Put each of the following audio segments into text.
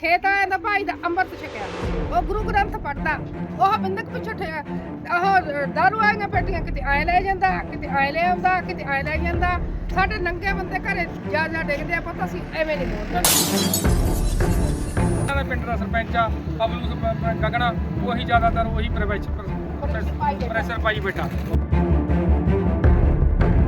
ਖੇਤ ਆਇਆ ਦਾ ਭਾਈ ਦਾ ਅੰਮ੍ਰਿਤ ਛਕਿਆ। ਉਹ ਗੁਰੂ ਗ੍ਰੰਥ ਪੜਦਾ ਉਹ ਬਿੰਦਕ ਪਿੱਛੇ ਠਿਆ ਉਹ ਦਾਰੂ ਆਈਆਂ ਪੇਟੀਆਂ ਕਿਤੇ ਆਏ ਲੈ ਜਾਂਦਾ ਕਿਤੇ ਆਏ ਲੈ ਆਉਂਦਾ ਕਿਤੇ ਆਏ ਲੈ ਜਾਂਦਾ। ਸਾਡੇ ਨੰਗੇ ਬੰਦੇ ਘਰੇ ਜਾ ਜਾ ਡਿੱਗਦੇ ਆ ਪਤਾ ਸੀ ਐਵੇਂ ਨਹੀਂ ਬੋਲਦਾ। ਦਾ ਪਿੰਡ ਦਾ ਸਰਪੰਚ ਆ ਅਬਲੂ ਗਗਨਾ ਉਹੀ ਜ਼ਿਆਦਾਤਰ ਉਹੀ ਪ੍ਰੈਸ਼ਰ ਪ੍ਰੈਸ਼ਰ ਪਾਈ ਬੈਠਾ।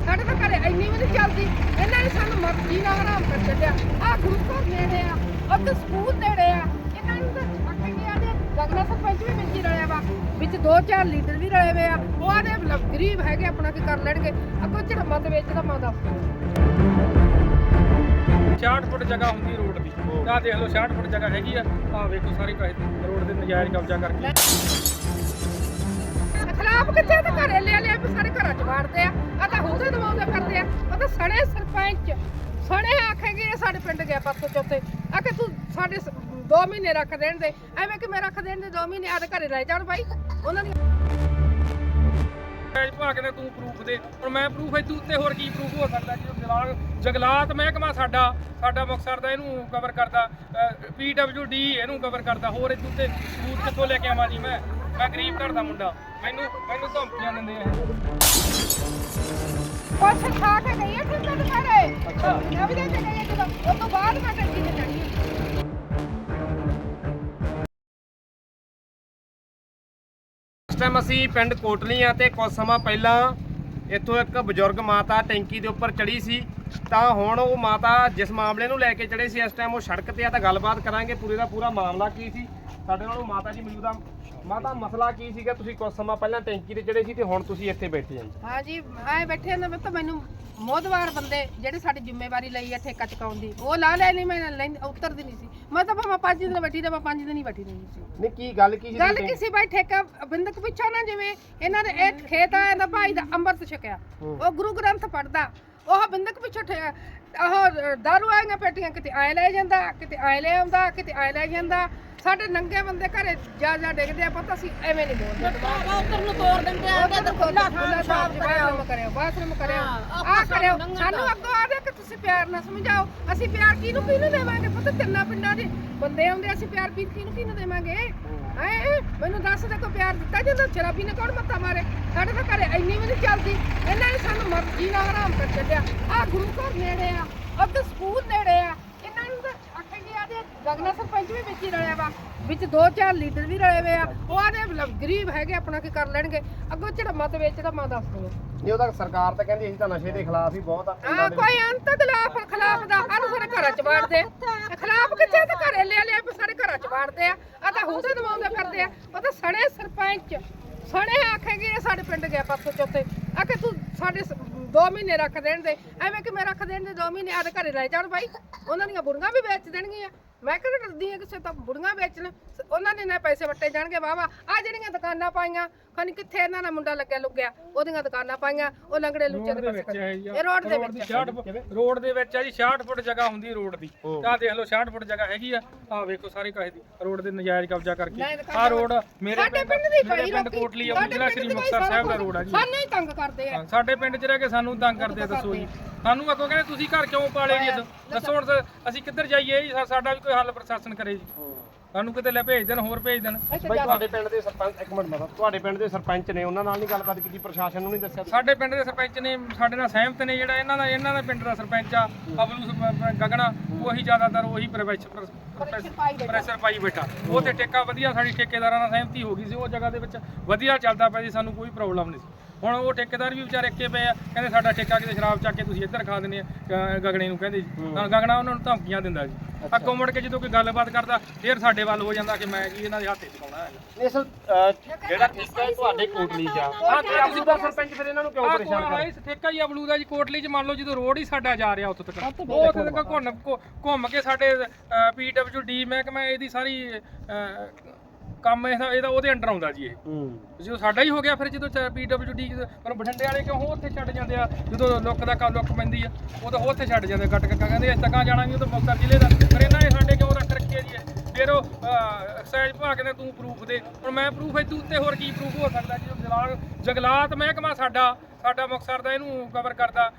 ਸਾਡੇ ਤਾਂ ਘਰੇ ਇੰਨੀ ਵੀ ਨਹੀਂ ਚੱਲਦੀ। ਇਹਨਾਂ ਨੇ ਸਾਨੂੰ ਮਰਜ਼ੀ ਨਾਲ ਆਰਾਮ ਕਰ ਛੱਡਿਆ। ਆ ਗੁਰੂ ਘਰ ਨੇੜੇ ਆ। ਉੱਥੇ ਸਕੂਲ ਨੇੜੇ ਆ। ਇਹਨਾਂ ਨੂੰ ਤਾਂ ਆਖਣਗੇ ਆਦੇ ਗਗਨਾ ਸਰਪੰਚ ਵੀ ਵਿੱਚ ਹੀ ਰਲਿਆ ਵਾ। ਵਿੱਚ ਦੋ ਚਾਰ ਲੀਡਰ ਵੀ ਰਲੇ ਹੋਏ ਆ। ਉਹ ਆਦੇ ਗਰੀਬ ਹੈਗੇ ਆਪਣਾ ਕੀ ਕਰ ਲੈਣਗੇ। ਅੱਗੋਂ ਝੜਮਾ ਤੇ ਵੇਚਦਾ ਮਾਂ ਦਾ 66 ਫੁੱਟ ਜਗ੍ਹਾ ਹੁੰਦੀ ਰੋਡ ਦੀ। ਆਹ ਦੇਖ ਲਓ 66 ਫੁੱਟ ਜਗ੍ਹਾ ਹੈਗੀ ਆ। ਆਹ ਵੇਖੋ ਸਾਰੀ ਕਹੇ ਰੋਡ ਦੇ ਨਜਾਇਜ਼ ਕਬਜ਼ਾ ਕਰਕੇ। ਖਿਲਾਫ ਕਿੱਥੇ ਤੇ ਘਰੇ ਲਿਆ ਲਿਆ ਵੀ ਸਾਰੇ ਘਰਾਂ ਚ ਵਾੜਦੇ ਆ। ਆ ਤਾਂ ਹੁੰਦੇ ਦਵਾਉਂਦੇ ਫਿਰਦੇ ਆ। ਉਹ ਤਾਂ ਸੜੇ ਸਰਪੰਚ। ਸੜੇ ਆਖੇਗੇ, ਇਹ ਸਾਡੇ ਪਿੰਡ ਗਿਆ ਪਰਸੋਂ ਚੌਥੇ। ਆ ਕਿ ਤੂੰ ਸਾਡੇ 2 ਮਹੀਨੇ ਰੱਖ ਦੇਣ ਦੇ। ਐਵੇਂ ਕਿ ਮੈਂ ਰੱਖ ਦੇਣ ਦੇ 2 ਮਹੀਨੇ ਆਦੇ ਘਰੇ ਲੈ ਜਾਣ ਬਾਈ। ਉਹਨਾਂ ਦੀ ਨਜਾਇਜ਼ ਭਾਗ ਨੇ ਤੂੰ ਪ੍ਰੂਫ ਦੇ। ਹੁਣ ਮੈਂ ਪ੍ਰੂਫ ਹੈ ਉੱਤੇ ਹੋਰ ਕੀ ਪ੍ਰੂਫ ਹੋ ਸਕਦਾ ਜੀ? ਜਗਲਾਤ ਜਗਲਾਤ ਮਹਿਕਮਾ ਸਾਡਾ ਸਾਡਾ ਮੁਕਤਸਰ ਦਾ ਇਹਨੂੰ ਕਵਰ ਕਰਦਾ ਪੀਡਬਲਯੂਡੀ ਇਹਨੂੰ ਕਵਰ ਕਰਦਾ, ਹੋਰ ਇਹਦੇ ਉੱਤੇ ਸਬੂਤ ਕਿੱਥੋਂ ਲੈ ਕੇ ਆਵਾਂ ਜੀ ਮੈਂ? ਮੈਂ ਗਰੀਬ ਘਰ ਦਾ ਮੁੰਡਾ। ਮੈਨੂੰ ਮੈਨੂੰ ਧਮਕੀਆਂ ਦਿੰਦੇ ਆ। ਕੁਛ ਖਾ ਕੇ ਗਈ ਹੈ ਠੰਡੇ ਦੁਪਹਿਰੇ ਅੱਛਾ। ਵੀ ਦੇ ਕੇ ਗਈ ਹੈ ਜਦੋਂ। ਉਸ ਤੋਂ ਬਾਅਦ ਮੈਂ ਟੱਕੀ ਤੇ ਚੜੀ ਇਸ ਟਾਈਮ ਅਸੀਂ ਪਿੰਡ ਕੋਟਲੀ ਆ ਤੇ ਕੁਝ ਸਮਾਂ ਪਹਿਲਾਂ ਇੱਥੋਂ ਇੱਕ ਬਜ਼ੁਰਗ ਮਾਤਾ ਟੈਂਕੀ ਦੇ ਉੱਪਰ ਚੜੀ ਸੀ। ਤਾਂ ਹੁਣ ਉਹ ਮਾਤਾ ਜਿਸ ਮਾਮਲੇ ਨੂੰ ਲੈ ਕੇ ਚੜੇ ਸੀ ਇਸ ਟਾਈਮ ਉਹ ਸੜਕ ਤੇ ਆ ਤਾਂ ਗੱਲਬਾਤ ਕਰਾਂਗੇ। ਪੂਰੇ ਦਾ ਪੂਰਾ ਮਾਮਲਾ ਕੀ ਸੀ? ਸਾਡੇ ਨਾਲ ਉਹ ਮਾਤਾ ਜੀ ਮੌਜੂਦਾ ਮਾਤਾ ਮਸਲਾ ਕੀ ਸੀਗਾ? ਤੁਸੀਂ ਕੁਝ ਸਮਾਂ ਪਹਿਲਾਂ ਟੈਂਕੀ ਤੇ ਚੜੇ ਸੀ ਤੇ ਹੁਣ ਤੁਸੀਂ ਇੱਥੇ ਬੈਠੇ ਆ ਹਾਂ ਜੀ। ਆਏ ਬੈਠੇ ਨੇ ਤਾਂ ਮੈਨੂੰ ਮੋਦਵਾਰ ਬੰਦੇ ਜਿਹੜੇ ਸਾਡੀ ਜ਼ਿੰਮੇਵਾਰੀ ਲਈ ਹੈ ਠੇਕਾ ਚੁਕਾਉਣ ਦੀ ਉਹ ਲਾ ਲੈ ਨਹੀਂ ਮੈਂ ਲੈਂਦੀ ਉਤਰਦੀ ਨਹੀਂ ਸੀ। ਮੈਂ ਤਾਂ ਭਾਵੇਂ ਪੰਜ ਦਿਨ ਬੈਠੀ ਰਹਾਂ ਪੰਜ ਦਿਨ ਹੀ ਬੈਠੀ ਰਹੀ ਸੀ। ਨਹੀਂ ਕੀ ਗੱਲ ਕੀ ਸੀ ਗੱਲ ਤੁਸੀਂ? ਕਿਸੇ ਬਾਈ ਠੇਕਾ ਬਿੰਦਕ ਪਿੱਛੋਂ ਨਾ ਜਿਵੇਂ ਇਹਨਾਂ ਦੇ ਇਹ ਖੇਤ ਆਇਆ ਦਾ ਭਾਈ ਦਾ ਅੰਮ੍ਰਿਤ ਛਕਿਆ। ਉਹ ਗੁਰੂ ਗ੍ਰੰਥ ਪੜਦਾ ਉਹ ਬਿੰਦਕ ਪਿੱਛੋਂ ਠੇ- ਉਹ ਦਾਰੂ ਆਈਆਂ ਪੇਟੀਆਂ ਕਿਤੇ ਆਏ ਲੈ ਜਾਂਦਾ ਕਿਤੇ ਆਏ ਲੈ ਆਉਂਦਾ ਕਿਤੇ ਆਏ ਲੈ ਜਾਂਦਾ। ਸਾਡੇ ਨੰਗੇ ਬੰਦੇ ਘਰੇ ਜਾ ਜਾ ਡਿੱਗਦੇ ਆ ਪਤਾ ਸੀ ਐਵੇਂ ਨਹੀਂ ਬੋਲਦਾ। ਉੱਤਰ ਨੂੰ ਤੋੜ ਦਿੰਦੇ ਆ ਉਹ ਤਾਂ ਖੁੱਲਾ ਖੁੱਲਾ ਸਾਫ਼ ਬਾਥਰੂਮ ਕਰਿਓ। ਬਾਥਰੂਮ ਕਰਿਓ। ਆ ਕਰਿਓ। ਸਾਨੂੰ ਅੱਗੋਂ ਆਦੇ ਕਿ ਤੁਸੀਂ ਪਿਆਰ ਨਾਲ ਸਮਝਾਓ। ਅਸੀਂ ਪਿਆਰ ਕਿਹਨੂੰ ਕਿਹਨੂੰ ਦੇਵਾਂਗੇ? ਪਤਾ ਤਿੰਨਾਂ ਪਿੰਡਾਂ ਦੇ ਬੰਦੇ ਆਉਂਦੇ ਅਸੀਂ ਪਿਆਰ ਕਿਹਨੂੰ ਕਿਹਨੂੰ ਦੇਵਾਂਗੇ? ਐ ਮੈਨੂੰ ਦੱਸ ਦੇ ਕੋਈ ਪਿਆਰ ਦਿੱਤਾ ਜਦੋਂ? ਸ਼ਰਾਬੀ ਨੇ ਕੌਣ ਮੱਤਾ ਮਾਰੇ? ਸਾਡੇ ਤਾਂ ਘਰੇ ਇੰਨੀ ਵੀ ਨਹੀਂ ਚੱਲਦੀ। ਇਹਨਾਂ ਨੇ ਸਾਨੂੰ ਮਰਜ਼ੀ ਨਾਲ ਆਰਾਮ ਕਰ ਛੱਡਿਆ। ਆ ਗੁਰੂ ਘਰ ਨੇੜੇ ਆ ਉੱਥੇ ਸਕੂਲ ਨੇੜੇ ਆ। ਗਗਨਾ ਸਰਪੰਚ ਵੀ ਵਿੱਚ ਹੀ ਰਲਿਆ ਵਾ। ਵਿੱਚ ਦੋ ਚਾਰ ਲੀਡਰ ਵੀ ਰਲੇ ਹੋਏ ਆ। ਉਹ ਆਦੇ ਗਰੀਬ ਹੈਗੇ ਆਪਣਾ ਕੀ ਕਰ ਲੈਣਗੇ? ਅੱਗੋਂ ਝੜਮਾ ਤੇ ਵੇਚਦਾ ਮਾਂ ਦੱਸ ਨਹੀਂ ਉਹਦਾ ਸਰਕਾਰ ਤਾਂ ਕਹਿੰਦੀ ਅਸੀਂ ਤਾਂ ਨਸ਼ੇ ਦੇ ਖਿਲਾਫ ਹੀ ਬਹੁਤ ਆ ਆ ਕੋਈ ਅੰਤ ਖਿਲਾਫ ਖਿਲਾਫ ਦਾ ਹਰ ਸਾਰੇ ਘਰਾਂ ਚ ਵਾੜਦੇ ਖਿਲਾਫ ਕਿੱਥੇ ਤੇ ਘਰੇ ਲਿਆ ਲਿਆ ਵੀ ਸਾਰੇ ਘਰਾਂ ਚ ਵਾੜਦੇ ਆ। ਆ ਤਾਂ ਹੁੰਦੇ ਦਵਾਉਂਦੇ ਫਿਰਦੇ ਆ। ਉਹ ਤਾਂ ਸੜੇ ਸਰਪੰਚ ਸੜੇ ਆਖੇਗੇ ਇਹ ਸਾਡੇ ਪਿੰਡ ਗਿਆ ਪਰਸੋਂ ਚੌਥੇ। ਆ ਕਿ ਤੂੰ ਸਾਡੇ 2 ਮਹੀਨੇ ਰੱਖ ਦੇਣ ਦੇ। ਐਵੇਂ ਕਿ ਮੈਂ ਰੱਖ ਦੇਣ ਦੇ 2 ਮਹੀਨੇ? ਆਦੇ ਘਰੇ ਲੈ ਜਾਣ ਬਾਈ। ਉਹਨਾਂ ਦੀਆਂ ਬੁੜੀਆਂ ਵੀ ਵੇਚ ਦੇਣਗੀਆਂ। ਮੈਂ ਕਿਹੜਾ ਡਰਦੀ ਆ ਕਿਸੇ ਤੋਂ? ਬੁੜੀਆਂ ਵੇਚਣ। ਉਹਨਾਂ ਦੇ ਨਾ ਪੈਸੇ ਵੱਟੇ ਜਾਣਗੇ ਵਾਵਾ ਆ ਜਿਹੜੀਆਂ ਦੁਕਾਨਾਂ ਪਾਈਆਂ ਖਾਨੀ ਕਿੱਥੇ ਇਹਨਾਂ ਦਾ ਮੁੰਡਾ ਲੱਗਿਆ ਲੁੱਗਿਆ। ਉਹਦੀਆਂ ਦੁਕਾਨਾਂ ਪਾਈਆਂ ਉਹ ਲੰਗੜੇ ਲੁੱਚੇ ਦੇ ਵਿੱਚ ਹੈ ਜੀ ਇਹ ਰੋਡ ਦੇ ਰੋਡ ਦੀ ਵਿੱਚ 66 ਫੁੱਟ ਰੋਡ ਦੇ ਵਿੱਚ ਆ ਜੀ 66 ਫੁੱਟ ਜਗ੍ਹਾ ਹੁੰਦੀ ਰੋਡ ਦੀ। ਆਹ ਦੇਖ ਲਓ 66 ਫੁੱਟ ਜਗ੍ਹਾ ਹੈਗੀ ਆ। ਆਹ ਵੇਖੋ ਸਾਰੀ ਕਹੇ ਦੀ। ਰੋਡ ਦੇ ਨਜਾਇਜ਼ ਕਬਜ਼ਾ ਕਰਕੇ। ਆਹ ਰੋਡ ਮੇਰੇ ਸਾਡੇ ਪਿੰਡ ਦੀ ਮੇਰੇ ਪਈ ਪਿੰਡ ਲੋਕੀ ਕੋਟਲੀ ਆ ਸਾਡੇ ਜ਼ਿਲ੍ਹਾ ਪਿੰਡ ਸ੍ਰੀ ਦੀ ਮੁਕਤਸਰ ਸਾਹਿਬ ਦਾ ਰੋਡ ਆ ਜੀ। ਸਾਨੂੰ ਹੀ ਤੰਗ ਕਰਦੇ ਆ ਹਾਂ, ਸਾਡੇ ਪਿੰਡ 'ਚ ਰਹਿ ਕੇ ਸਾਨੂੰ ਤੰਗ ਕਰਦੇ ਆ ਦੱਸੋ ਜੀ। ਸਾਨੂੰ ਅੱਗੋਂ ਕਹਿੰਦੇ ਤੁਸੀਂ ਘਰ ਕਿਉਂ ਪਾਲੇ ਜੀ ਦੱਸੋ ਹੁਣ ਅਸੀਂ ਕਿੱਧਰ ਜਾਈਏ ਜੀ? ਸਾ- ਸਾਡਾ ਵੀ ਕੋਈ ਹੱਲ ਪ੍ਰਸ਼ਾਸਨ ਕਰੇ ਜੀ। ਸਾਨੂੰ ਕਿਤੇ ਲੈ ਭੇਜ ਦੇਣ ਹੋਰ ਭੇਜ ਦੇਣ। ਬਈ ਤੁਹਾਡੇ ਪਿੰਡ ਦੇ ਸਰਪੰਚ ਇੱਕ ਮਿੰਟ ਮਾਤਾ ਤੁਹਾਡੇ ਪਿੰਡ ਦੇ ਸਰਪੰਚ ਨੇ ਉਹਨਾਂ ਨਾਲ ਨਹੀਂ ਗੱਲਬਾਤ ਕੀਤੀ ਪ੍ਰਸ਼ਾਸਨ ਨੂੰ ਨਹੀਂ ਦੱਸਿਆ ਤੁਸੀਂ? ਸਾਡੇ ਪਿੰਡ ਦੇ ਸਰਪੰਚ ਨੇ ਸਾਡੇ ਨਾਲ ਸਹਿਮਤ ਨੇ ਜਿਹੜਾ ਇਹਨਾਂ ਦਾ ਇਹਨਾਂ ਦਾ ਪਿੰਡ ਦਾ ਸਰਪੰਚ ਆ ਅਬਲੂ ਸਰਪ- ਗਗਨਾ ਉਹੀ ਜ਼ਿਆਦਾਤਰ ਉਹੀ ਪ੍ਰੈਸ਼ਰ ਪ੍ਰੈਸ਼ਰ ਪਾਈ ਬੈਠਾ। ਉਹ ਤੇ ਟੇਕਾ ਵਧੀਆ ਸਾਡੀ ਠੇਕੇਦਾਰਾਂ ਨਾਲ ਸਹਿਮਤੀ ਹੋ ਗਈ ਸੀ ਉਹ ਜਗ੍ਹਾ ਦੇ ਵਿੱਚ ਵਧੀਆ ਚੱਲਦਾ ਪਿਆ ਸੀ ਸਾਨੂੰ ਕੋਈ ਪ੍ਰੋਬਲਮ ਨਹੀਂ ਸੀ। ਹੁਣ ਉਹ ਠੇਕੇਦਾਰ ਵੀ ਵਿਚਾਰੇ ਇੱਕੇ ਪਏ ਆ ਕਹਿੰਦੇ ਸਾਡਾ ਠੇਕਾ ਕਿਤੇ ਸ਼ਰਾਬ ਚੱਕ ਕੇ ਤੁਸੀਂ ਇੱਧਰ ਖਾ ਦਿੰਦੇ ਆ ਗਗਨੇ ਨੂੰ ਕਹਿੰਦੇ ਜੀ। ਤਾਂ ਗਗਨਾ ਉਹਨਾਂ ਨੂੰ ਧਮਕੀਆਂ ਦਿੰਦਾ ਜੀ। ਅੱਗੋਂ ਮੁੜ ਕੇ ਜਦੋਂ ਕੋਈ ਗੱਲਬਾਤ ਕਰਦਾ ਫਿਰ ਸਾਡੇ ਵੱਲ ਹੋ ਜਾਂਦਾ ਕਿ ਮੈਂ ਕੀ ਇਹਨਾਂ ਦੇ ਹੱਥੇ ਚਕਾਉਣਾ ਹੈ ਇਸ ਜਿਹੜਾ ਠੇਕਾ ਹੈ ਤੁਹਾਡੇ ਕੋਟਲੀ ਚ ਆ। ਹਾਂ ਤੇ ਅਬਦੂ ਦਾ ਸਰਪੰਚ ਫਿਰ ਇਹਨਾਂ ਨੂੰ ਕਿਉਂ ਪਰੇਸ਼ਾਨ ਕੋਲ ਕਰ ਆਈ ਠੇਕਾ ਹੀ ਅਬਲੂ ਦਾ ਜੀ ਕੋਟਲੀ ਚ ਮੰਨ ਲਓ ਜਦੋਂ ਰੋਡ ਹੀ ਸਾਡਾ ਜਾ ਰਿਹਾ ਉੱਥੇ ਤੱਕ। ਉਹ ਉੱਥੇ ਤੱਕ ਘੁੰਮ ਘੁੰਮ ਕੇ ਸਾਡੇ ਪੀਡਬਲਯੂਡੀ ਮਹਿਕਮਾ ਇਹਦੀ ਸਾਰੀ ਕੰਮ ਇਹਦਾ ਇਹਦਾ ਉਹਦੇ ਅੰਡਰ ਆਉਂਦਾ ਜੀ ਇਹ। ਹੂੰ। ਜਦੋਂ ਸਾਡਾ ਹੀ ਹੋ ਗਿਆ ਫਿਰ ਜਦੋਂ ਪੀਡਬਲਯੂਡੀ ਪਰ ਬਠਿੰਡੇ ਵਾਲੇ ਕਿਉਂ ਉੱਥੇ ਛੱਡ ਜਾਂਦੇ ਆ? ਜਦੋਂ ਲੁੱਕ ਦਾ ਕੰਮ ਲੁੱਕ ਪੈਂਦੀ ਆ ਉਹ ਤਾਂ ਉੱਥੇ ਛੱਡ ਜਾਂਦੇ ਗੱਟ ਕੱਕਾ ਕਹਿੰਦੇ ਅਸੀਂ ਤੱਕਾਂ ਜਾਣਾ ਨਹੀਂ ਉਹ ਤਾਂ ਮੁਕਤਸਰ ਜ਼ਿਲ੍ਹੇ ਦਾ। ਪਰ ਇਹਨਾਂ ਨੇ ਸਾਡੇ ਕਿਉਂ ਰੱਖ ਰੱਖਿਆ ਜੀ? ਫਿਰ ਉਹ ਐਕਸਾਈਜ਼ ਭਾਗ ਨੇ ਤੂੰ ਪ੍ਰੂਫ ਦੇ। ਹੁਣ ਮੈਂ ਪ੍ਰੂਫ ਹੈ ਤੂੰ ਉੱਤੇ ਹੋਰ ਕੀ ਪ੍ਰੂਫ ਹੋ ਸਕਦਾ ਜੀ? ਜਗਲਾਤ ਜਗਲਾਤ ਮਹਿਕਮਾ ਸਾਡਾ ਸਾਡਾ ਮੁਕਤਸਰ ਦਾ ਇਹਨੂੰ ਕਵਰ ਕਰਦਾ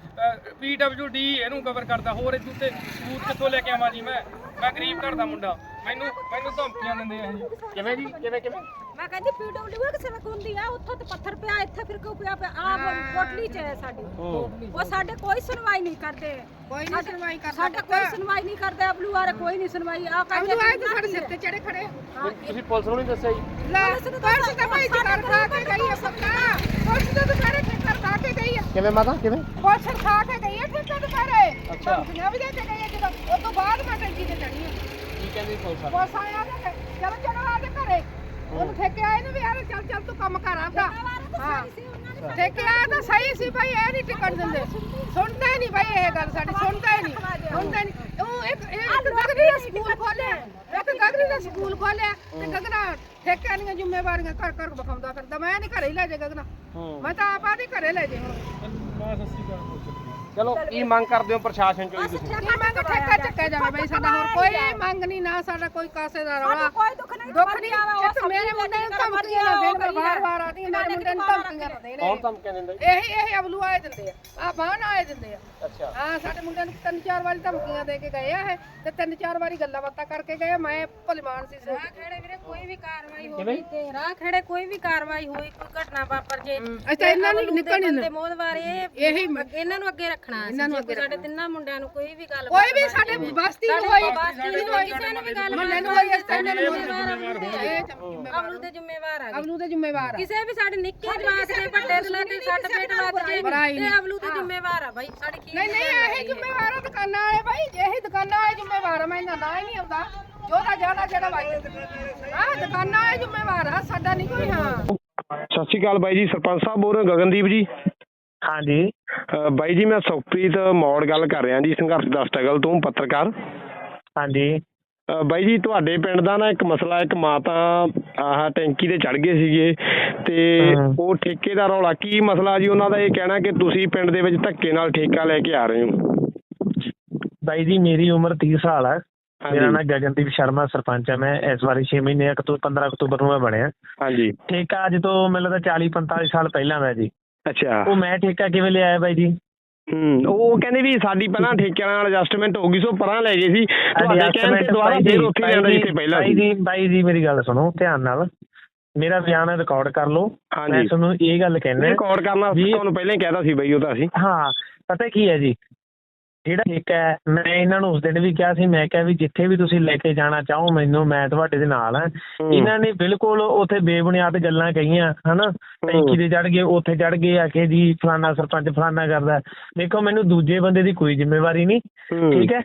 ਪੀਡਬਲਯੂਡੀ ਇਹਨੂੰ ਕਵਰ ਕਰਦਾ। ਹੋਰ ਇਹਦੇ ਉੱਤੇ ਸਬੂਤ ਕਿੱਥੋਂ ਲੈ ਕੇ ਆਵਾਂ ਜੀ ਮੈਂ? ਮੈਂ ਗਰੀਬ ਘਰ ਦਾ ਮੁੰਡਾ। ਮੈਨੂੰ ਮੈਨੂੰ ਧਮਕੀਆਂ ਦਿੰਦੇ ਆ ਇਹ। ਕਿਵੇਂ ਜੀ? ਕਿਵੇਂ ਕਿਵੇਂ? ਮੈਂ ਕਹਿੰਦੀ ਪੀਡਬਲਯੂ ਕਿਸੇ ਵੇਖ ਹੁੰਦੀ ਆ ਉੱਥੋਂ ਤੇ ਪੱਥਰ ਪਿਆ ਇੱਥੇ ਫਿਰ ਕਿਉਂ ਪਿਆ? ਪਿਆ ਆ ਕੋਟਲੀ ਚ ਹੈ ਸਾਡੀ। ਉਹ ਸਾਡੇ ਕੋਈ ਸੁਣਵਾਈ ਨਹੀਂ ਕਰਦੇ। ਕੋਈ ਨਹੀਂ ਸੁਣਵਾਈ ਕਰਦਾ ਸਾਡੇ ਕੋਈ ਸੁਣਵਾਈ ਨਹੀਂ ਕਰਦੇ ਅਬਲੂ ਵਾਲੇ ਕੋਈ ਨਹੀਂ ਸੁਣਵਾਈ। ਆ ਅਬਲੂ ਆਏ ਤੇ ਸਾਡੇ ਸਿਰ ਤੇ ਚੜੇ ਖੜੇ ਤੁਸੀਂ ਪੁਲਿਸ ਨੂੰ ਨਹੀਂ ਦੱਸਿਆ ਜੀ? ਲੈ ਪੁਲਿਸ ਤਾਂ ਭਾਈ ਜਗਰ ਖਾ ਕੇ ਗਈ ਹੈ ਪੱਕਾ ਪੁਲਿਸ ਤਾਂ ਦੁਪਹਿਰੇ ਠੇਕਰ ਖਾ ਕੇ ਗਈ ਹੈ ਕਿਵੇਂ ਮਾਤਾ ਕਿਵੇਂ? ਪੁਲਿਸ ਖਾ ਕੇ ਗਈ ਹੈ ਠੇਕਰ ਦੁਪਹਿਰੇ। ਅੱਛਾ। ਵੀ ਦੇ ਕੇ ਗਈ ਹੈ ਜਦੋਂ। ਉਸ ਤੋਂ ਬਾਅਦ ਮੈਂ ਟੈਂਕੀ ਤੇ ਚੜੀ ਹਾਂ ਕਹਿੰਦੀ ਪੁਲਿਸ ਪੁਲਿਸ ਆਇਆ ਤੇ ਚਲੋ ਚਲੋ ਆ ਦੇ ਘਰੇ। ਉਹਨੂੰ ਠੇਕੇ ਆਏ ਨੂੰ ਵੀ ਯਾਰ ਚੱਲ ਚੱਲ ਤੂੰ ਕੰਮ ਕਰ ਆਪਦਾ। ਹਾਂ। ਠੇਕੇ ਆਇਆ ਤਾਂ ਸਹੀ ਸੀ ਭਾਈ ਇਹ ਨਹੀਂ ਟਿਕਟ ਦਿੰਦੇ। ਸੁਣਦਾ ਹੀ ਨਹੀਂ ਭਾਈ ਇਹ ਗੱਲ ਸਾਡੀ ਸੁਣਦਾ ਹੀ ਨਹੀਂ। ਸੁਣਦਾ ਹੀ ਨਹੀਂ। ਉਹ ਇੱਕ ਇੱਕ ਗਗਰੀ ਦਾ ਸਕੂਲ ਖੋਲਿਆ। ਇੱਕ ਗਗਰੀ ਦਾ ਸਕੂਲ ਖੋਲਿਆ ਤੇ ਗਗਨਾ ਠੇਕੇ ਦੀਆਂ ਜ਼ਿੰਮੇਵਾਰੀਆਂ ਘਰ ਘਰ ਵਿਖਾਉਂਦਾ ਫਿਰਦਾ। ਮੈਂ ਨਹੀਂ ਘਰੇ ਹੀ ਲੈ ਜਾ ਗਗਨਾ। ਮੈਂ ਤਾਂ ਆਪ ਆਦੀ ਘਰੇ ਲੈ ਜੇ ਹੁਣ ਬਸ ਅਸੀਂ ਕਰ ਚਲੋ ਕੀ ਮੰਗ ਕਰਦੇ ਹੋ ਪ੍ਰਸ਼ਾਸਨ ਚੋਂ ਜੀ ਤੁਸੀਂ? ਕੀ ਮੰਗ ਠੇਕਾ ਚੱਕਿਆ ਜਾਵੇ ਬਈ ਸਾਡਾ ਹੋਰ ਕੋਈ ਮੰਗ ਨਹੀਂ ਨਾ ਸਾਡਾ ਕੋਈ ਕਾਸੇ ਦਾ ਰੌਲਾ। ਕੋਈ ਦੁੱਖ ਨਹੀਂ ਦੁੱਖ ਨਹੀਂ ਇੱਕ ਮੇਰੇ ਮੁੰਡੇ ਨੂੰ ਧਮਕੀਆਂ ਨਾ ਦੇਣ ਵਾਰ ਵਾਰ ਆਦੀ ਮੇਰੇ ਮੁੰਡੇ ਨੂੰ ਧਮਕੀਆਂ ਨਾ। ਦੇਣ ਕੌਣ ਧਮਕੀਆਂ ਦਿੰਦਾ? ਇਹੀ ਇਹੀ ਅਬਲੂ ਆਏ ਦਿੰਦੇ ਆ। ਆ ਬਾਹਨ ਆਏ ਦਿੰਦੇ ਆ। ਅੱਛਾ। ਹਾਂ ਸਾਡੇ ਮੁੰਡੇ ਨੂੰ ਤਿੰਨ ਚਾਰ ਵਾਰੀ ਧਮਕੀਆਂ ਦੇ ਕੇ ਗਏ ਆ ਇਹ ਤੇ ਤਿੰਨ ਚਾਰ ਵਾਰੀ ਗੱਲਾਂ ਬਾਤਾਂ ਕਰਕੇ ਗਏ। ਮੈਂ ਭਲਮਾਨ ਸੀ ਸੋਚ। ਖੇੜੇ ਵੀਰੇ ਕੋਈ ਵੀ ਕਾਰਵਾਈ ਹੋਈ ਤੇ ਰਾਹ ਖੇੜੇ ਕੋਈ ਵੀ ਕਾਰਵਾਈ ਹੋਈ ਕੋਈ ਘਟਨਾ ਵਾਪਰ ਜੇ ਅੱਛਾ ਇਹਨਾਂ ਨੂੰ ਨਿਕਲ ਨਹੀਂ ਬੰਦੇ ਮੋਦਵਾਰ ਇਹ ਇਹੀ ਇਹਨਾਂ ਨੂੰ ਅੱਗੇ ਰੱਖਣਾ ਇਹਨਾਂ ਨੂੰ ਅੱਗੇ ਸਾਡੇ ਤਿੰਨਾਂ ਮੁੰਡਿਆਂ ਨੂੰ ਕੋਈ ਵੀ ਗੱਲ ਕੋਈ ਵੀ ਸਾਡੇ ਬਸਤੀ ਨੂੰ ਹੋਈ। ਬਸਤੀ ਨੂੰ ਹੋਈ, ਕਿਸੇ ਨੂੰ ਵੀ ਗੱਲ ਮੁੰਡੇ ਨੂੰ ਹੋਈ ਇਸ ਤਰ੍ਹਾਂ ਨੂੰ ਇਹ ਅਬਲੂ ਦੇ ਜ਼ਿੰਮੇਵਾਰ ਆ ਅਬਲੂ ਦੇ ਜ਼ਿੰਮੇਵਾਰ ਆ। ਕਿਸੇ ਵੀ ਸਾਡੇ ਨਿੱਕੇ ਜਵਾਕ ਦੇ ਵੱਡੇ ਦੇ ਲਾਗੇ ਸੱਟ ਪੇਟ ਵੱਜ ਜੇ ਤੇ ਅਬਲੂ ਤੇ ਜ਼ਿੰਮੇਵਾਰ ਆ ਬਾਈ ਸਾਡੀ ਕੀ ਨਹੀਂ ਨਹੀਂ ਇਹੀ ਜ਼ਿੰਮੇਵਾਰ ਆ। ਦੁਕਾਨਾਂ ਵਾਲੇ ਭਾਈ ਇਹੀ ਦੁਕਾਨਾਂ ਵਾਲੇ ਜ਼ਿੰਮੇਵਾਰ ਆ ਮੈਂ ਇਹਨਾਂ ਦਾ ਹੀ ਨਹੀਂ ਆਉਂਦਾ। ਜੋਦਾ ਜ਼ਿਆਦਾ ਜਿਹੜਾ ਵਾਈ ਹਾਂ ਦੁਕਾਨਾਂ ਵਾਲੇ ਜ਼ਿੰਮੇਵਾਰ ਆ ਸਾਡਾ ਨਹੀਂ ਕੋਈ ਹਾਂ। ਸਤਿ ਸ਼੍ਰੀ ਅਕਾਲ ਬਾਈ ਜੀ ਸਰਪੰਚ ਸਾਹਿਬ ਬੋਲ ਰਹੇ ਗਗਨਦੀਪ ਜੀ। ਹਾਂਜੀ। ਬਾਈ ਜੀ ਮੈਂ ਸੁਖਪ੍ਰੀਤ ਮੌੜ ਗੱਲ ਕਰ ਰਿਹਾ ਜੀ ਸੰਘਰਸ਼ ਦਾ ਸਟਰਗਲ ਤੋਂ ਪੱਤਰਕਾਰ। ਹਾਂਜੀ। ਬਾਈ ਜੀ ਤੁਹਾਡੇ ਪਿੰਡ ਦਾ ਨਾ ਇੱਕ ਮਸਲਾ ਇੱਕ ਮਾਤਾ ਆਹ ਟੈਂਕੀ ਤੇ ਚੜ ਗਏ ਸੀਗੇ ਤੇ। ਉਹ ਠੇਕੇ ਦਾ ਰੌਲਾ ਕੀ ਮਸਲਾ ਜੀ? ਉਹਨਾਂ ਦਾ ਇਹ ਕਹਿਣਾ ਕਿ ਤੁਸੀਂ ਪਿੰਡ ਦੇ ਵਿੱਚ ਧੱਕੇ ਨਾਲ ਠੇਕਾ ਲੈ ਕੇ ਆ ਰਹੇ ਹੋ। ਬਾਈ ਜੀ ਮੇਰੀ ਉਮਰ 30 ਸਾਲ ਹੈ। ਮੇਰਾ ਨਾਮ ਗਗਨਦੀਪ ਸ਼ਰਮਾ ਸਰਪੰਚ ਹੈ ਮੈਂ। ਇਸ ਵਾਰੀ 6 ਮਹੀਨੇ ਅਕਤੂਬਰ 15 ਅਕਤੂਬਰ ਨੂੰ ਮੈਂ ਬਣਿਆ। ਹਾਂਜੀ। ਠੇਕਾ ਅੱਜ ਤੋਂ ਮੈਨੂੰ ਲੱਗਦਾ 40 45 ਸਾਲ ਪਹਿਲਾਂ ਦਾ ਜੀ। ਅੱਛਾ। ਉਹ ਮੈਂ ਠੇਕਾ ਕਿਵੇਂ ਲਿਆਇਆ ਬਾਈ ਜੀ? ਹੂੰ ਉਹ ਕਹਿੰਦੇ ਵੀ ਸਾਡੀ ਪਹਿਲਾਂ ਠੇਕਿਆਂ ਨਾਲ ਐਡਜਸਟਮੈਂਟ ਹੋ ਗਈ ਸੋ ਪਰਾਂ ਲੈ ਗਏ ਸੀ। ਤੁਹਾਡੇ ਕਹਿਣ ਤੇ ਦੁਬਾਰਾ ਫੇਰ ਉੱਥੇ ਜਾਂਦਾ ਜਿੱਥੇ ਪਹਿਲਾਂ ਬਾਈ ਜੀ ਬਾਈ ਜੀ ਮੇਰੀ ਗੱਲ ਸੁਣੋ ਧਿਆਨ ਨਾਲ। ਮੇਰਾ ਬਿਆਨ ਰਿਕਾਰਡ ਕਰ ਲਓ। ਮੈਂ ਤੁਹਾਨੂੰ ਇਹ ਗੱਲ ਕਹਿਣਾ ਰਿਕਾਰਡ ਕਰਨਾ। ਤੁਹਾਨੂੰ ਪਹਿਲਾਂ ਹੀ ਕਹਿਤਾ ਸੀ ਬਾਈ ਉਹ ਤਾਂ ਅਸੀਂ। ਹਾਂ ਪਤਾ ਕੀ ਹੈ ਜੀ? ਜਿਹੜਾ ਠੇਕਾ ਹੈ ਮੈਂ ਇਹਨਾਂ ਨੂੰ ਉਸ ਦਿਨ ਵੀ ਕਿਹਾ ਸੀ ਮੈਂ ਕਿਹਾ ਵੀ ਜਿੱਥੇ ਵੀ ਤੁਸੀਂ ਲੈ ਕੇ ਜਾਣਾ ਚਾਹੋ ਮੈਨੂੰ ਮੈਂ ਤੁਹਾਡੇ ਦੇ ਨਾਲ ਹਾਂ। ਇਹਨਾਂ ਨੇ ਬਿਲਕੁਲ ਉੱਥੇ ਬੇਬੁਨਿਆਦ ਗੱਲਾਂ ਕਹੀਆਂ ਹਨਾ? ਟੈਂਕੀ ਤੇ ਚੜ ਗਏ ਉੱਥੇ ਚੜ ਗਏ ਆ ਕੇ ਜੀ ਫਲਾਨਾ ਸਰਪੰਚ ਫਲਾਨਾ ਕਰਦਾ। ਦੇਖੋ ਮੈਨੂੰ ਦੂਜੇ ਬੰਦੇ ਦੀ ਕੋਈ ਜ਼ਿੰਮੇਵਾਰੀ ਨਹੀਂ। ਠੀਕ ਹੈ?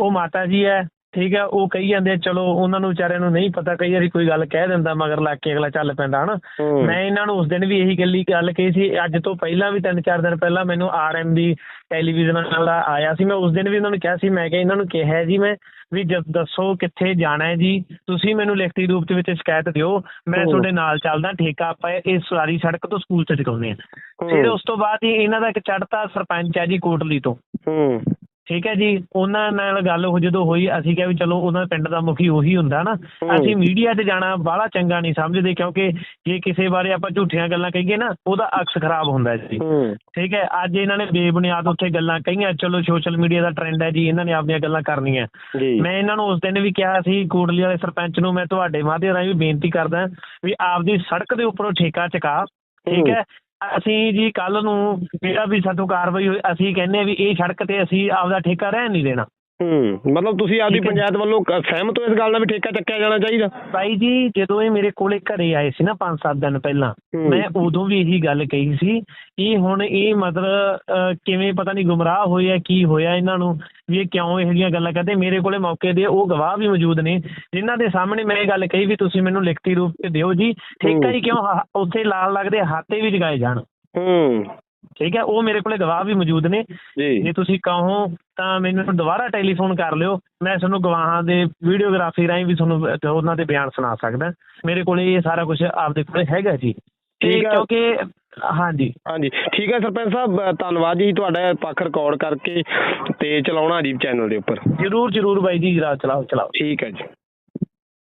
ਉਹ ਮਾਤਾ ਜੀ ਹੈ ਠੀਕ ਹੈ ਉਹ ਕਹੀ ਜਾਂਦੇ ਚਲੋ ਉਹਨਾਂ ਨੂੰ ਵਿਚਾਰਿਆਂ ਨੂੰ ਨਹੀਂ ਪਤਾ ਕਈ ਵਾਰੀ ਕੋਈ ਗੱਲ ਕਹਿ ਦਿੰਦਾ ਮਗਰ ਲੱਗ ਕੇ ਅਗਲਾ ਚੱਲ ਪੈਂਦਾ ਹਨਾ। ਮੈਂ ਇਹਨਾਂ ਨੂੰ ਉਸ ਦਿਨ ਵੀ ਇਹੀ ਗੱਲੀ ਗੱਲ ਕਹੀ ਸੀ ਅੱਜ ਤੋਂ ਪਹਿਲਾਂ ਵੀ ਤਿੰਨ ਚਾਰ ਦਿਨ ਪਹਿਲਾਂ ਮੈਨੂੰ ਆਰਐਮਬੀ ਟੈਲੀਵਿਜ਼ਨ ਵਾਲਾ ਆਇਆ ਸੀ ਮੈਂ ਉਸ ਦਿਨ ਵੀ ਇਹਨਾਂ ਨੂੰ ਕਿਹਾ ਸੀ ਮੈਂ ਕਿਹਾ ਇਹਨਾਂ ਨੂੰ ਕਿਹਾ ਜੀ ਮੈਂ ਵੀ ਜਦ ਦੱਸੋ ਕਿੱਥੇ ਜਾਣਾ ਹੈ ਜੀ ਤੁਸੀਂ ਮੈਨੂੰ ਲਿਖਤੀ ਰੂਪ ਦੇ ਵਿੱਚ ਸ਼ਿਕਾਇਤ ਦਿਓ ਮੈਂ। ਤੁਹਾਡੇ ਨਾਲ ਚੱਲਦਾ ਠੇਕਾ ਆਪਾਂ ਇਹ ਸਾਰੀ ਸੜਕ ਤੋਂ ਸਕੂਲ ਚ ਚੁਕਾਉਂਦੇ ਆ ਫਿਰ ਉਸ ਤੋਂ ਬਾਅਦ ਹੀ ਇਹਨਾਂ ਦਾ ਇੱਕ ਚੜਤਾ ਸਰਪੰਚ ਹੈ ਜੀ ਕੋਟਲੀ ਤੋਂ। ਹੂੰ। ਠੀਕ ਹੈ ਜੀ ਉਹਨਾਂ ਨਾਲ ਗੱਲ ਉਹ ਜਦੋਂ ਹੋਈ ਅਸੀਂ ਕਿਹਾ ਵੀ ਚਲੋ ਉਹਨਾਂ ਪਿੰਡ ਦਾ ਮੁਖੀ ਉਹੀ ਹੁੰਦਾ ਨਾ। ਅਸੀਂ ਮੀਡੀਆ 'ਤੇ ਜਾਣਾ ਬਾਹਲਾ ਚੰਗਾ ਨਹੀਂ ਸਮਝਦੇ ਕਿਉਂਕਿ ਜੇ ਕਿਸੇ ਬਾਰੇ ਆਪਾਂ ਝੂਠੀਆਂ ਗੱਲਾਂ ਕਹੀਏ ਨਾ ਉਹਦਾ ਅਕਸ ਖਰਾਬ ਹੁੰਦਾ ਜੀ। ਠੀਕ ਹੈ ਅੱਜ ਇਹਨਾਂ ਨੇ ਬੇਬੁਨਿਆਦ ਉੱਥੇ ਗੱਲਾਂ ਕਹੀਆਂ ਚਲੋ ਸੋਸ਼ਲ ਮੀਡੀਆ ਦਾ ਟ੍ਰੈਂਡ ਹੈ ਜੀ ਇਹਨਾਂ ਨੇ ਆਪਣੀਆਂ ਗੱਲਾਂ ਕਰਨੀਆਂ। ਮੈਂ ਇਹਨਾਂ ਨੂੰ ਉਸ ਦਿਨ ਵੀ ਕਿਹਾ ਸੀ ਕੋਟਲੀ ਵਾਲੇ ਸਰਪੰਚ ਨੂੰ ਮੈਂ ਤੁਹਾਡੇ ਮਾਧਿਅਮ ਰਾਹੀਂ ਵੀ ਬੇਨਤੀ ਕਰਦਾ ਵੀ ਆਪਦੀ ਸੜਕ ਦੇ ਉੱਪਰੋਂ ਠੇਕਾ ਚੁਕਾ ਠੀਕ ਹੂੰ। ਅਸੀਂ ਜੀ ਕੱਲ ਨੂੰ ਜਿਹੜਾ ਵੀ ਸਾਤੋਂ ਕਾਰਵਾਈ ਹੋਈ, ਅਸੀਂ ਕਹਿੰਦੇ ਆ ਵੀ ਇਹ ਸੜਕ ਤੇ ਅਸੀਂ ਆਪਦਾ ਠੇਕਾ ਰਹਿਣ ਨਹੀਂ ਦੇਣਾ। ਹੂੰ ਮਤਲਬ ਤੁਸੀਂ ਆਪਦੀ। ਪੰਚਾਇਤ ਵੱਲੋਂ ਸਹਿਮਤ ਹੋ ਇਸ ਗੱਲ ਨਾਲ ਵੀ ਠੇਕਾ ਚੱਕਿਆ ਜਾਣਾ ਚਾਹੀਦਾ ਬਾਈ ਜੀ ਜਦੋਂ ਇਹ ਮੇਰੇ ਕੋਲੇ ਘਰੇ ਆਏ ਸੀ ਨਾ 5-7 ਦਿਨ ਪਹਿਲਾਂ। ਮੈਂ ਉਦੋਂ ਵੀ ਇਹੀ ਗੱਲ ਕਹੀ ਸੀ ਇਹ ਹੁਣ ਇਹ ਮਤਲਬ ਕਿਵੇਂ ਪਤਾ ਨਹੀਂ ਗੁੰਮਰਾਹ ਹੋਏ ਆ ਕੀ ਹੋਇਆ ਇਹਨਾਂ ਨੂੰ ਵੀ ਇਹ ਕਿਉਂ ਇਹੋ ਜਿਹੀਆਂ ਗੱਲਾਂ ਕਰਦੇ ਮੇਰੇ ਕੋਲੇ ਮੌਕੇ ਦੇ ਉਹ ਗਵਾਹ ਵੀ ਮੌਜੂਦ ਨੇ ਜਿਨ੍ਹਾਂ ਦੇ ਸਾਹਮਣੇ ਮੈਂ ਇਹ ਗੱਲ ਕਹੀ ਵੀ ਤੁਸੀਂ ਮੈਨੂੰ ਲਿਖਤੀ ਰੂਪ ਤੇ ਦਿਓ ਜੀ ਠੇਕਾ ਹੀ ਕਿਉਂ ਉੱਥੇ ਲਾਲ ਲੱਗਦੇ ਹਾਤੇ ਵੀ ਜਗਾਏ ਜਾਣ ਹੂੰ ਠੀਕ ਹੈ ਉਹ ਮੇਰੇ ਕੋਲੇ ਗਵਾਹ ਵੀ ਮੌਜੂਦ ਨੇ। ਜੀ। ਤੁਸੀਂ ਕਹੋ ਤਾਂ ਮੈਨੂੰ ਦੁਬਾਰਾ ਟੈਲੀਫੋਨ ਕਰ ਲਿਓ। ਮੈਂ ਤੁਹਾਨੂੰ ਗਵਾਹਾਂ ਦੇ ਵੀਡੀਓਗ੍ਰਾਫੀ ਰਾਹੀਂ ਵੀ ਤੁਹਾਨੂੰ ਉਹਨਾਂ ਦੇ ਬਿਆਨ ਸੁਣਾ ਸਕਦਾ। ਮੇਰੇ ਕੋਲੇ ਇਹ ਸਾਰਾ ਕੁਝ ਆਪਦੇ ਕੋਲੇ ਹੈਗਾ ਜੀ। ਠੀਕ ਆ। ਕਿਉਂਕਿ ਹਾਂਜੀ। ਹਾਂਜੀ। ਠੀਕ ਹੈ ਸਰਪੰਚ ਸਾਹਿਬ ਧੰਨਵਾਦ ਜੀ ਤੁਹਾਡਾ ਪੱਖ ਰਿਕਾਰਡ ਕਰਕੇ ਤੇ ਚਲਾਉਣਾ ਜੀ ਚੈਨਲ ਦੇ ਉੱਪਰ। ਜਰੂਰ ਜਰੂਰ ਬਾਈ ਜੀ ਜਰਾ ਚਲਾਓ ਚਲਾਓ। ਠੀਕ ਹੈ ਜੀ।